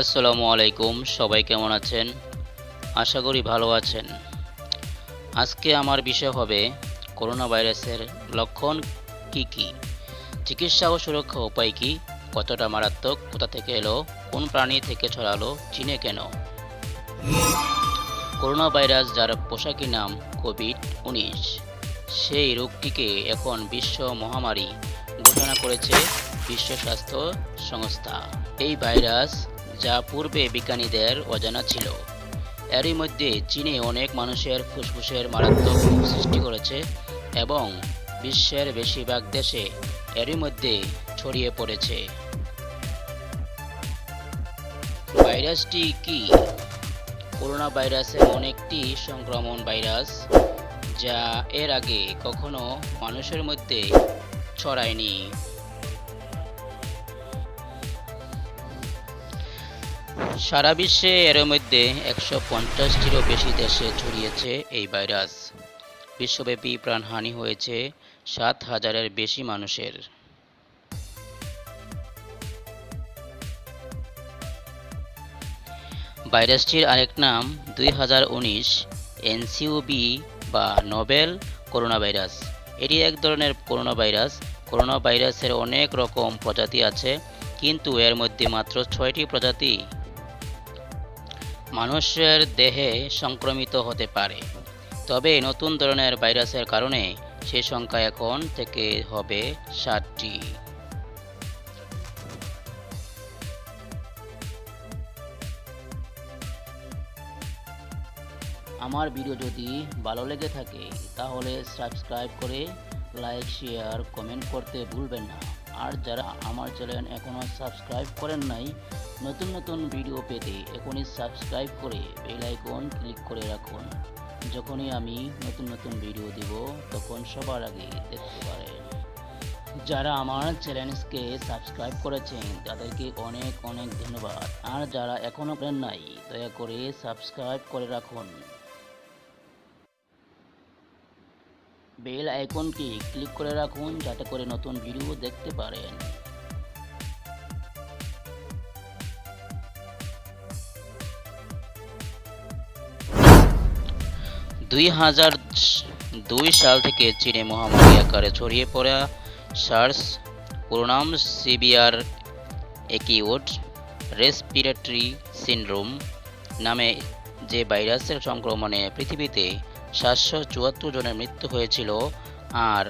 আসসালামু আলাইকুম, সবাই কেমন আছেন? আশা করি ভালো আছেন। আজকে আমার বিষয় হবে করোনা ভাইরাসের লক্ষণ কি কি? চিকিৎসা ও সুরক্ষা উপায় কি? কতটা মারাত্মক? কোথা থেকে এলো? কোন প্রাণী থেকে ছড়ালো? চীনে কেন? করোনা ভাইরাস যার পোশাকি নাম কোভিড উনিশ সেই রোগটিকে এখন বিশ্ব মহামারী ঘোষণা করেছে বিশ্ব স্বাস্থ্য সংস্থা। এই ভাইরাস যা পূর্বে বিজ্ঞানীদের অজানা ছিল। এরই মধ্যে চীনে অনেক মানুষের ফুসফুসের মারাত্মক রোগ সৃষ্টি করেছে এবং বিশ্বের বেশিরভাগ দেশে এরই মধ্যে ছড়িয়ে পড়েছে। ভাইরাসটি কি? করোনা ভাইরাস এমন একটি সংক্রমণ ভাইরাস যা এর আগে কখনো মানুষের মধ্যে ছড়ায়নি। সারা বিশ্বে এর মধ্যে একশো পঞ্চাশটিরও বেশি দেশে ছড়িয়েছে এই ভাইরাস। বিশ্বব্যাপী প্রাণহানি হয়েছে সাত হাজারের বেশি মানুষের। ভাইরাসটির আরেক নাম দুই হাজার উনিশ এনসিওবি বা নোবেল করোনা ভাইরাস এটি এক ধরনের করোনা ভাইরাস করোনা ভাইরাসের অনেক রকম প্রজাতি আছে, কিন্তু এর মধ্যে মাত্র ছয়টি প্রজাতি মানুষের দেহে সংক্রমিত হতে পারে। তবে নতুন ধরনের ভাইরাসের কারণে সে সংখ্যা এখন থেকে হবে ষাটটি। আমার ভিডিও যদি ভালো লেগে থাকে, তাহলে সাবস্ক্রাইব করে লাইক, শেয়ার, কমেন্ট করতে ভুলবেন না। আর যারা আমার চ্যানেল এখনও সাবস্ক্রাইব করেন নাই, নতুন নতুন ভিডিও পেতে এখনই সাবস্ক্রাইব করে বেল আইকন ক্লিক করে রাখুন। যখনই আমি নতুন নতুন ভিডিও দিব, তখন সবার আগে দেখতে পারেন। যারা আমার চ্যানেলকে সাবস্ক্রাইব করেছেন, তাদেরকে অনেক অনেক ধন্যবাদ। আর যারা এখনও করেন নাই, দয়া করে সাবস্ক্রাইব করে রাখুন। বেল আইকনটি ক্লিক করে রাখুন যাতে করে নতুন ভিডিও দেখতে পারেন। দুই হাজার দুই সাল থেকে চীনে মহামারী আকারে ছড়িয়ে পড়া সার্স, পুরোনাম সিবিআর একিউট রেসপিরেটরি সিনড্রোম নামে যে ভাইরাসের সংক্রমণে পৃথিবীতে সাতশো চুয়াত্তর জনের মৃত্যু হয়েছিল আর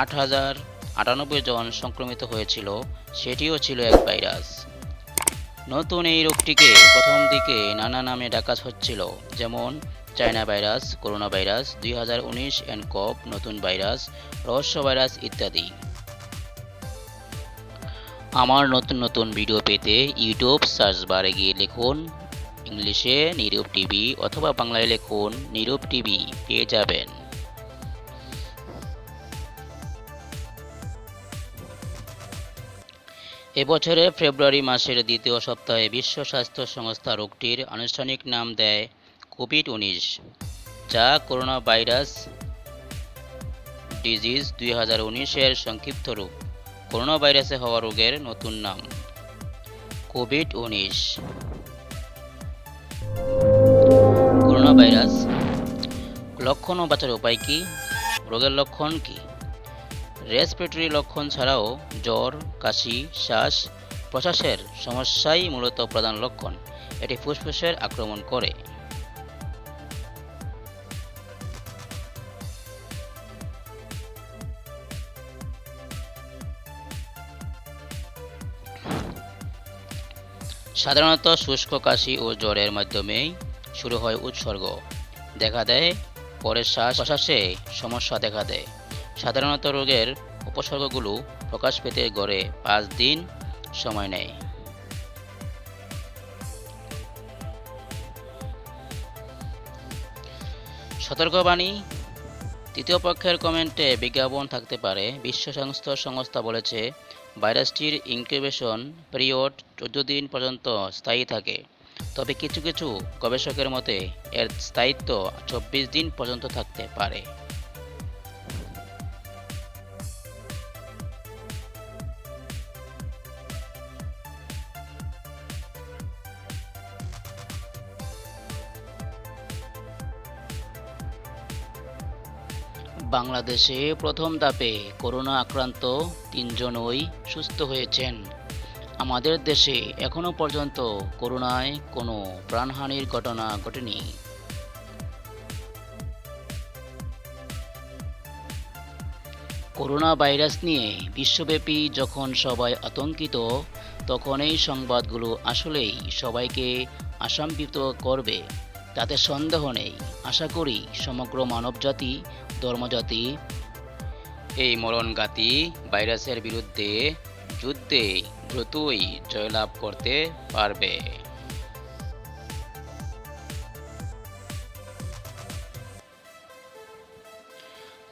আট হাজার আটানব্বই জন সংক্রমিত হয়েছিল, সেটিও ছিল এক ভাইরাস। নতুন এই রোগটিকে প্রথম দিকে নানা নামে ডাকা হচ্ছিল, যেমন চায়না ভাইরাস, করোনা ভাইরাস, দুই হাজার উনিশ কপ নতুন ভাইরাস, রহস্য ভাইরাস ইত্যাদি। আমার নতুন নতুন ভিডিও পেতে ইউটিউব সার্চ বারে গিয়ে লিখুন ইংলিশে নীরব টিভি অথবা বাংলায় লিখুন নীরব টিভি, পেয়ে যাবেন। এবছরের ফেব্রুয়ারি মাসের দ্বিতীয় সপ্তাহে বিশ্ব স্বাস্থ্য সংস্থা রোগটির আনুষ্ঠানিক নাম দেয় কোভিড উনিশ, যা করোনা ভাইরাস ডিজিজ দুই হাজার সংক্ষিপ্ত রূপ করোনা ভাইরাসে হওয়া রোগের নতুন নাম কোভিড উনিশ। Corona virus. লক্ষণ ও বাঁচার উপায় কি? রোগের লক্ষণ কি? রেসপিরেটরি লক্ষণ ছাড়াও জ্বর, কাশি, শ্বাস, প্রশ্বাসের সমস্যাই মূলত প্রধান লক্ষণ। এটি ফুসফুসের আক্রমণ করে। সাধারণত শুষ্ক, কাশি ও জ্বরের মাধ্যমেই শুরু হয় উৎসর্গ। দেখা দেয় পরে শ্বাস প্রশ্বাসে সমস্যা দেখা দেয়। সাধারণত রোগের উপসর্গগুলো প্রকাশ পেতে গড়ে পাঁচ দিন সময় নেয়। সতর্কবাণী। তৃতীয় পক্ষের কমেন্টে বিজ্ঞাপন থাকতে পারে। বিশ্ব স্বাস্থ্য সংস্থা বলেছে, ভাইরাসটির ইনকিউবেশন পিরিয়ড চোদ্দ দিন পর্যন্ত স্থায়ী থাকে। তবে কিছু কিছু গবেষকের মতে, এর স্থায়িত্ব চব্বিশ দিন পর্যন্ত থাকতে পারে। বাংলাদেশে প্রথম ধাপে করোনা আক্রান্ত তিনজনই সুস্থ হয়েছেন। আমাদের দেশে এখনও পর্যন্ত করোনায় কোনো প্রাণহানির ঘটনা ঘটেনি। করোনা ভাইরাস নিয়ে বিশ্বব্যাপী যখন সবাই আতঙ্কিত তখন এই সংবাদগুলো আসলেই সবাইকে আশঙ্কিত করবে। তাতে সন্দেহ নেই। আশা করি সমগ্র মানবজাতি, ধর্মজাতি এই মরণঘাতী ভাইরাসের বিরুদ্ধে যুদ্ধে দ্রুতই জয়লাভ করতে পারবে।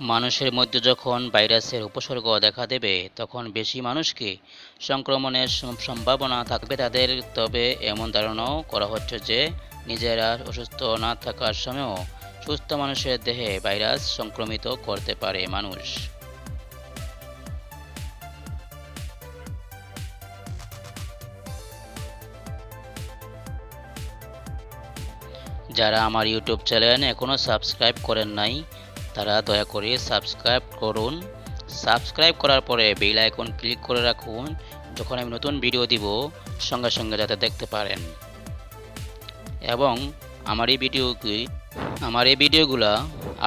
মানুষের মধ্যে যখন ভাইরাসের উপসর্গ দেখা দেবে, তখন বেশি মানুষকে সংক্রমণের সম্ভাবনা থাকবে তাদের। তবে এমন ধারণাও করা হচ্ছে যে, নিজেরা অসুস্থ না থাকার সময়ও সুস্থ মানুষের দেহে ভাইরাস সংক্রমিত করতে পারে মানুষ। যারা আমার ইউটিউব চ্যানেল এখনও সাবস্ক্রাইব করেন নাই, তারা দয়া করে সাবস্ক্রাইব করুন। সাবস্ক্রাইব করার পরে বেল আইকন ক্লিক করে রাখুন, যখন আমি নতুন ভিডিও দিব, সঙ্গে সঙ্গে যাতে দেখতে পারেন। এবং আমার এই ভিডিওকে আমার এই ভিডিওগুলো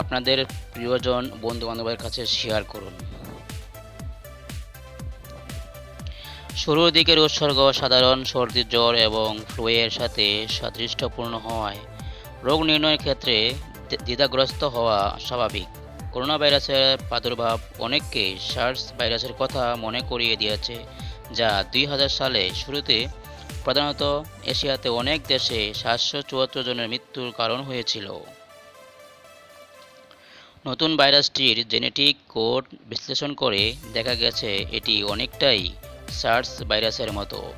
আপনাদের প্রিয়জন বন্ধু বান্ধবের কাছে শেয়ার করুন। শুরুর দিকের উৎসর্গ সাধারণ সর্দি জ্বর এবং ফ্লুয়ের সাথে সাদৃশ্যপূর্ণ হওয়ায় রোগ নির্ণয়ের ক্ষেত্রে দ্বি- দ্বিধাগ্রস্ত হওয়া স্বাভাবিক। করোনা ভাইরাসের প্রাদুর্ভাব অনেককে সার্স ভাইরাসের কথা মনে করিয়ে দিয়েছে, যা দুই হাজার সালে শুরুতে প্রধানত এশিয়াতে অনেক দেশে সাতশো চুয়াত্তর জনের মৃত্যুর কারণ হয়েছিল। নতুন ভাইরাসটির জেনেটিক কোড বিশ্লেষণ করে দেখা গেছে, এটি অনেকটাই সার্স ভাইরাসের মতো।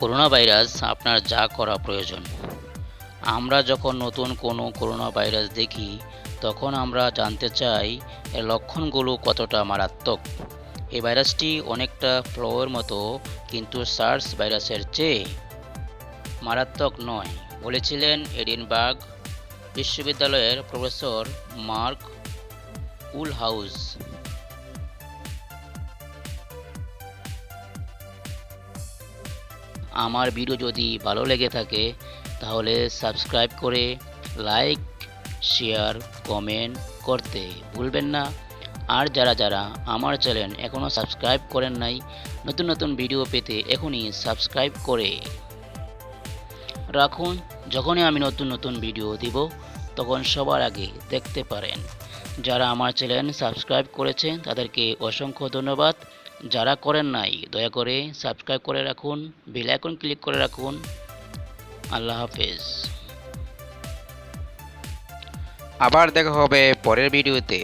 করোনা ভাইরাস আপনার যা করা প্রয়োজন। আমরা যখন নতুন কোনো করোনা ভাইরাস দেখি, তখন আমরা জানতে চাই এর লক্ষণগুলো কতটা মারাত্মক। এই ভাইরাসটি অনেকটা ফ্লোর মতো, কিন্তু সার্স ভাইরাসের চেয়ে মারাত্মক নয়, বলেছিলেন এডিনবার্গ বিশ্ববিদ্যালয়ের প্রফেসর মার্ক উলহাউস। আমার ভিডিও যদি ভালো লেগে থাকে, তাহলে সাবস্ক্রাইব করে লাইক শেয়ার কমেন্ট করতে ভুলবেন না। আর যারা যারা আমার চ্যানেল এখনও সাবস্ক্রাইব করেন নাই, নতুন নতুন ভিডিও পেতে এখনই সাবস্ক্রাইব করে রাখুন। যখনই আমি নতুন নতুন ভিডিও দিব, তখন সবার আগে দেখতে পারেন। যারা আমার চ্যানেল সাবস্ক্রাইব করেছেন তাদেরকে অসংখ্য ধন্যবাদ। যারা করেন নাই, দয়া করে সাবস্ক্রাইব করে রাখুন বেল আইকন ক্লিক করে রাখুন। আল্লাহ হাফেজ। আবার দেখা হবে পরের ভিডিওতে